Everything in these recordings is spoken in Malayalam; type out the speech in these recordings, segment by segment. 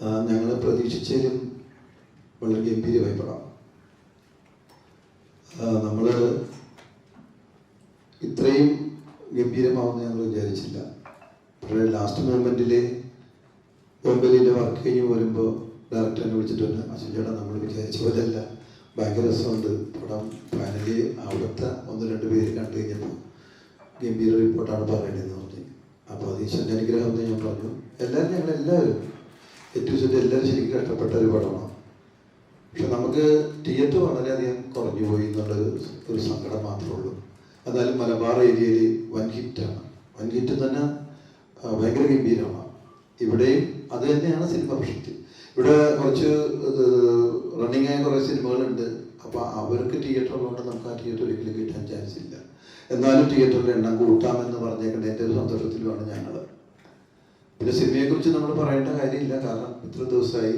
ഞങ്ങൾ പ്രതീക്ഷിച്ചതിലും വളരെ ഗംഭീരമായി പടം. നമ്മൾ ഇത്രയും ഗംഭീരമാവുമെന്ന് ഞങ്ങൾ വിചാരിച്ചില്ല. പക്ഷേ ലാസ്റ്റ് മൂമെന്റിൽ ബോംബെയിലെ വർക്ക് കഴിഞ്ഞ് പോരുമ്പോൾ ഡയറക്ടർ എന്നെ വിളിച്ചിട്ടുണ്ട് അച്ഛൻ ചേട്ടാ നമ്മൾ വിചാരിച്ച പോലെയല്ല. ഭയങ്കര രസമുണ്ട്. പടം ഫൈനലി അവിടുത്തെ ഒന്ന് രണ്ട് പേര് കണ്ടു കഴിഞ്ഞപ്പോൾ ഗംഭീര റിപ്പോർട്ടാണ് പറയേണ്ടതെന്ന് പറഞ്ഞു. അപ്പോൾ അത് ഈശ്വരന്റെ അനുഗ്രഹം എന്ന് ഞാൻ പറഞ്ഞു. എല്ലാവരും ഞങ്ങൾ എല്ലാവരും ഏറ്റവും ചെറിയ എല്ലാവരും ശരിക്കും കഷ്ടപ്പെട്ട ഒരു പടമാണ്. പക്ഷെ നമുക്ക് തിയേറ്റർ വളരെയധികം കുറഞ്ഞു പോയി എന്നുള്ളൊരു ഒരു സങ്കടം മാത്രമേ ഉള്ളൂ. എന്നാലും മലബാർ ഏരിയയിൽ വൻ ഹിറ്റാണ് വൻ ഹിറ്റ് തന്നെ ഭയങ്കര ഗംഭീരമാണ്. ഇവിടെയും അത് തന്നെയാണ് സിനിമ പ്രശസ്തി ഇവിടെ കുറച്ച് റണ്ണിങ് ആയ കുറേ സിനിമകളുണ്ട്. അപ്പോൾ അവർക്ക് തിയേറ്റർ ഉള്ളതുകൊണ്ട് നമുക്ക് ആ തിയേറ്റർ ഒരിക്കലും കിട്ടാൻ ചാൻസ് ഇല്ല. എന്നാലും തിയേറ്ററിൽ എണ്ണം കൂട്ടാമെന്ന് പറഞ്ഞേക്കേണ്ട ഒരു സന്തോഷത്തിലുമാണ് ഞങ്ങൾ പിന്നെ സിനിമയെക്കുറിച്ച് നമ്മൾ പറയേണ്ട കാര്യമില്ല. കാരണം ഇത്ര ദിവസമായി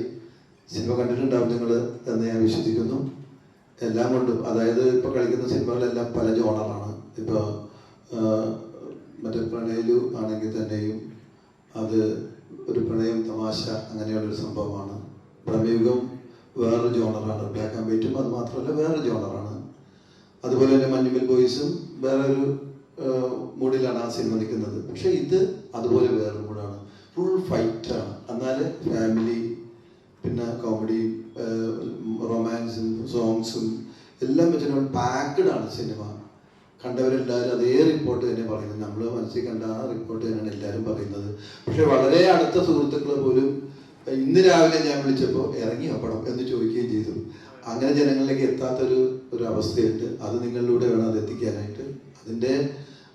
സിനിമ കണ്ടിട്ടുണ്ടാവും നിങ്ങൾ എന്ന് ഞാൻ വിശ്വസിക്കുന്നു. എല്ലാം കൊണ്ടും അതായത് ഇപ്പോൾ കളിക്കുന്ന സിനിമകളെല്ലാം പല ജോണറാണ്. ഇപ്പോൾ മറ്റേ പ്രണയിലു ആണെങ്കിൽ തന്നെയും അത് ഒരു പ്രണയം തമാശ അങ്ങനെയുള്ളൊരു സംഭവമാണ്. പ്രമേയുഗം വേറൊരു ജോണറാണ്. ബ്ലാക്ക് ആൻഡ് വൈറ്റും അത് മാത്രമല്ല വേറൊരു ജോണറാണ്. അതുപോലെ തന്നെ മഞ്ഞുമൽ ബോയ്സും വേറൊരു മൂഡിലാണ് ആ സിനിമ നിൽക്കുന്നത്. പക്ഷേ ഇത് അതുപോലെ വേറൊരു ഫുൾ ഫൈറ്റാണ് എന്നാൽ ഫാമിലി പിന്നെ കോമഡി റൊമാൻസും സോങ്സും എല്ലാം വെച്ചിട്ട് പാക്ക്ഡ് ആണ് സിനിമ കണ്ടവരെല്ലാവരും അതേ റിപ്പോർട്ട് തന്നെ പറയുന്നത്. നമ്മൾ മനസ്സിൽ കണ്ട ആ റിപ്പോർട്ട് തന്നെയാണ് എല്ലാവരും പറയുന്നത്. പക്ഷെ വളരെ അടുത്ത സുഹൃത്തുക്കൾ പോലും "ഏഹ്, ഇന്ന് രാവിലെ ഞാൻ വിളിച്ചപ്പോൾ ഇറങ്ങിയോ പടം എന്ന് ചോദിക്കുകയും ചെയ്തു. അങ്ങനെ ജനങ്ങളിലേക്ക് എത്താത്തൊരു ഒരു അവസ്ഥയുണ്ട്. അത് നിങ്ങളിലൂടെ വേണം അത് എത്തിക്കാനായിട്ട്. അതിന്റെ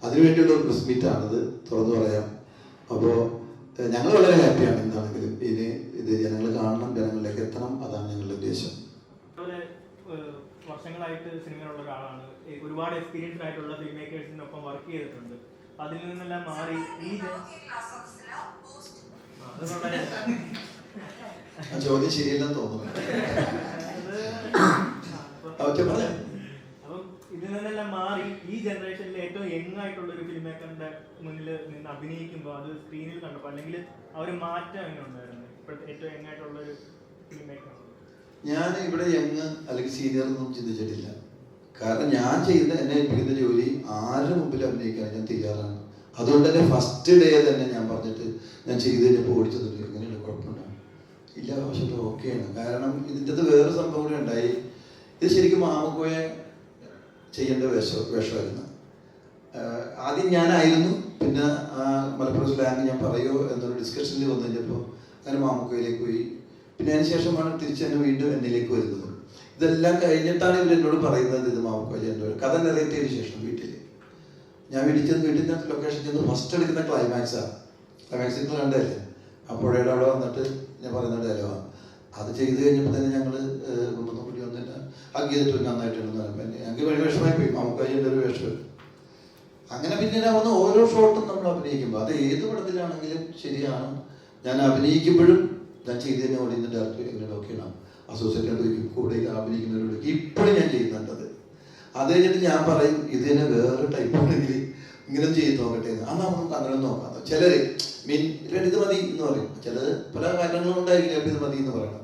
അതിനുവേണ്ടിയുള്ള ഒരു പ്രസ് മീറ്റാണിത് തുറന്നു പറയാം. അപ്പോൾ ഞങ്ങൾ വളരെ ഹാപ്പിയാണ് എന്താണെങ്കിലും ഇനി ഇത് ജനങ്ങൾ കാണണം ജനങ്ങളിലേക്ക് എത്തണം. അതാണ് ഞങ്ങളുടെ ഉദ്ദേശം. വർഷങ്ങളായിട്ട് സിനിമയിലുള്ള ഒരാളാണ്. ഒരുപാട് എക്സ്പീരിയൻസ് ആയിട്ടുള്ള ഫിലിം മേക്കേഴ്സിനൊപ്പം വർക്ക് ചെയ്തിട്ടുണ്ട്. അതിൽ നിന്നെല്ലാം മാറി ഈ ചോദ്യം ശരിയല്ലെന്ന് തോന്നുന്നു. ജനറേഷനിലെ ഏറ്റവും യങ് ആയിട്ടുള്ള ഒരു ഫിലിം മേക്കറിന്റെ മുന്നിൽ നിന്ന് അഭിനയിക്കുമ്പോൾ അത് സ്ക്രീനിൽ കണ്ടപ്പോൾ അല്ലെങ്കിൽ ആ ഒരു മാറ്റം എങ്ങനെ ഉണ്ടായിരുന്നു ഇപ്പോഴത്തെ ഏറ്റവും യങ് ആയിട്ടുള്ള ഒരു ഫിലിം മേക്കർ ഞാൻ ഇവിടെ യങ് അല്ലെങ്കിൽ സീനിയർ ഒന്നും ചിന്തിച്ചിട്ടില്ല. കാരണം ഞാൻ ചെയ്യുന്ന എന്നെ ഏൽപ്പിക്കുന്ന ജോലി ആരുടെ മുമ്പിൽ അഭിനയിക്കാൻ ഞാൻ തയ്യാറാണ്. അതുകൊണ്ട് തന്നെ ഫസ്റ്റ് ഡേ തന്നെ ഞാൻ പറഞ്ഞിട്ട് ഞാൻ ചെയ്ത് കഴിഞ്ഞപ്പോൾ ഓടിച്ചതുണ്ട് എങ്ങനെയാണ് കുഴപ്പമുണ്ടോ? ഇല്ല പക്ഷേ ഓക്കെയാണ് കാരണം ഇതിന്റെ വേറെ സംഭവം കൂടി ഉണ്ടായി. ഇത് ശരിക്കും മാമക്കോയെ ചെയ്യേണ്ട വേഷം വേഷമായിരുന്നു. ആദ്യം ഞാനായിരുന്നു പിന്നെ മലപ്പുറം സ്ലാങ് ഞാൻ പറയുമോ എന്നൊരു ഡിസ്കഷനിൽ വന്നു കഴിഞ്ഞപ്പോൾ അങ്ങനെ മാമുക്കോയിലേക്ക് പോയി. പിന്നെ അതിന് ശേഷമാണ് തിരിച്ച് എന്നെ വീണ്ടും എന്നിലേക്ക് വരുന്നത്. ഇതെല്ലാം കഴിഞ്ഞിട്ടാണ് ഇവർ എന്നോട് പറയുന്നത് ഇത് മാമുക്കോയിൽ എന്നോട് കഥ നിറയത്തിയതിന് ശേഷം വീട്ടിൽ ഞാൻ വീട്ടിൽ ചെന്ന് വീട്ടിൽ നിന്ന് ലൊക്കേഷൻ ചെന്ന് ഫസ്റ്റ് എടുക്കുന്ന ക്ലൈമാക്സാണ് ക്ലൈമാക്സ് നിങ്ങൾ കണ്ടല്ലേ അപ്പോഴേടെ അവിടെ വന്നിട്ട് ഞാൻ പറയുന്ന ഡയലോഗാണ് അത് ചെയ്ത് കഴിഞ്ഞപ്പോൾ തന്നെ ഞങ്ങൾ കൊണ്ടൊന്നും കൂടി വന്നിട്ട് ഹഗ് ചെയ്തിട്ട് നന്നായിട്ടുണ്ടെന്ന് പിന്നെ ഞങ്ങൾക്ക് വലിയ വിഷമായി പോയി. മാമുക്കാജിന്റെ ഒരു വിഷമം. അങ്ങനെ പിന്നീട് വന്ന് ഓരോ ഷോട്ടും നമ്മൾ അഭിനയിക്കുമ്പോൾ അത് ഏത് പടത്തിലാണെങ്കിലും ശരിയാണ്. ഞാൻ അഭിനയിക്കുമ്പോഴും ഞാൻ ചെയ്ത് തന്നെ ഓടിയുന്ന ഡയറക്ടർ എങ്ങനെ ഓക്കെയാണ് അസോസിയേറ്റ് ചോദിക്കും കൂടെ അഭിനയിക്കുന്നവരോട് ഇപ്പോഴും ഞാൻ ചെയ്യുന്നുണ്ടത്. അത് കഴിഞ്ഞിട്ട് ഞാൻ പറയും ഇത് തന്നെ വേറെ ടൈപ്പ് ആണെങ്കിൽ ഇങ്ങനെ ചെയ്ത് നോക്കട്ടെ അന്ന് നമുക്ക് അങ്ങനെ നോക്കാം. ചിലര് മീൻ ഇത് മതി എന്ന് പറയും. ചിലത് പല കാര്യങ്ങളും ഉണ്ടായിരിക്കും ഇത് മതി എന്ന് പറയണം.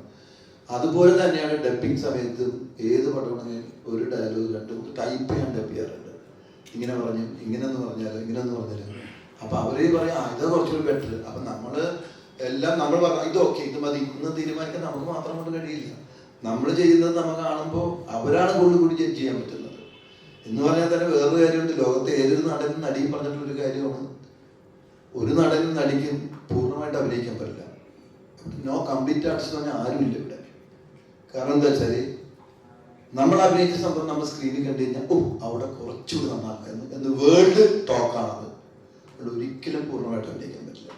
അതുപോലെ തന്നെയാണ് ഡബിങ് സമയത്ത് ഏത് പടമാണെങ്കിലും ഒരു ഡയലോഗ് രണ്ട് ടൈപ്പ് ഞാൻ ഡബ് ചെയ്യാറുണ്ട്. ഇങ്ങനെ പറഞ്ഞു ഇങ്ങനെ എന്ന് പറഞ്ഞാൽ ഇങ്ങനെ എന്ന് പറഞ്ഞാൽ അപ്പൊ അവർ പറയാം "ആ, ഇത് കുറച്ചുകൂടി ബെറ്റർ അപ്പൊ നമ്മൾ എല്ലാം നമ്മൾ പറഞ്ഞു ഇത് ഓക്കെ ഇത് മതി. ഇന്ന് തീരുമാനിക്കാൻ നമുക്ക് മാത്രം കൊണ്ട് കഴിയില്ല. നമ്മൾ ചെയ്യുന്നത് നമ്മൾ കാണുമ്പോൾ അവരാണ് കൂടുതൽ കൂടി ജഡ്ജ് ചെയ്യാൻ പറ്റുന്നത്. എന്ന് പറഞ്ഞാൽ തന്നെ വേറൊരു കാര്യമുണ്ട്. ലോകത്തെ ഏതൊരു നടനും നടിയും പറഞ്ഞിട്ടുള്ളൊരു കാര്യമാണ്. ഒരു നടനും നടിക്കും പൂർണമായിട്ട് അഭിനയിക്കാൻ പറ്റില്ല. നോ കംപ്ലീറ്റ് ആർട്ടിസ്റ്റ് എന്ന് പറഞ്ഞാൽ ആരുമില്ല ഇവിടെ. കാരണം എന്താ വെച്ചാൽ നമ്മൾ അഭിനയിച്ച സംഭവം നമ്മൾ സ്ക്രീനിൽ കണ്ടു കഴിഞ്ഞാൽ ഓ അവിടെ കുറച്ചുകൂടി നന്നാക്കുന്നു എന്ന് വേൾഡ് ടോക്കാണത് അവിടെ ഒരിക്കലും പൂർണമായിട്ട് അഭിനയിക്കാൻ പറ്റില്ല.